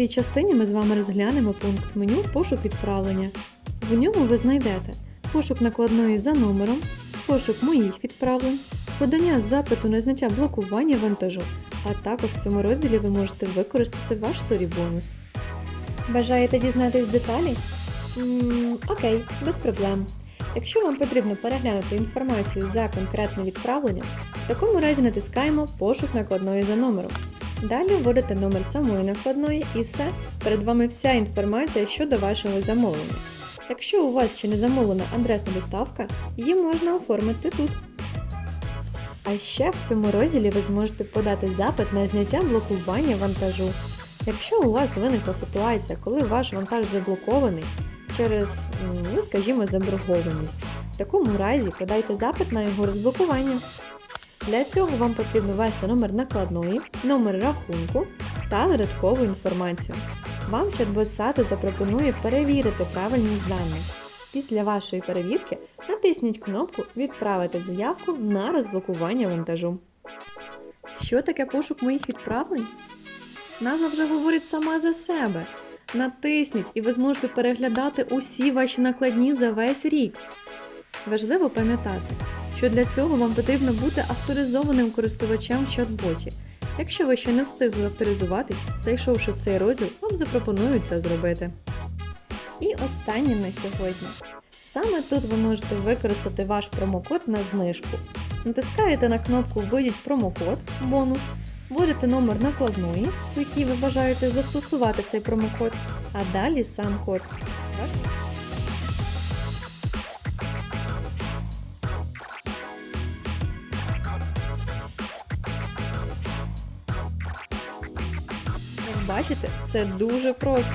цій частині ми з вами розглянемо пункт меню Пошук відправлення. В ньому ви знайдете пошук накладної за номером, пошук моїх відправлень, подання запиту на зняття блокування вантажу, а також в цьому розділі ви можете використати ваш сорі бонус. Бажаєте дізнатись деталі? м окей, без проблем. Якщо вам потрібно переглянути інформацію за конкретне відправлення, в такому разі натискаємо Пошук накладної за номером. Далі вводите номер самої накладної і все, перед вами вся інформація щодо вашого замовлення. Якщо у вас ще не замовлена адресна доставка, її можна оформити тут. А ще в цьому розділі ви зможете подати запит на зняття блокування вантажу. Якщо у вас виникла ситуація, коли ваш вантаж заблокований через, ну скажімо, заборгованість, в такому разі подайте запит на його розблокування. Для цього вам потрібно ввести номер накладної, номер рахунку та додаткову інформацію. Вам чат-бот сайту запропонує перевірити правильність даних. Після вашої перевірки натисніть кнопку Відправити заявку на розблокування вантажу. Що таке пошук моїх відправлень? Назва вже говорить сама за себе. Натисніть і ви зможете переглядати усі ваші накладні за весь рік. Важливо пам'ятати, що для цього вам потрібно бути авторизованим користувачем чат-боті. Якщо ви ще не встигли авторизуватись, зайшовши в цей розділ, вам запропонують це зробити. І останнє на сьогодні. Саме тут ви можете використати ваш промокод на знижку. Натискаєте на кнопку Введіть промокод бонус, вводите номер накладної, в якій ви бажаєте застосувати цей промокод, а далі сам код. Бачите, все дуже просто.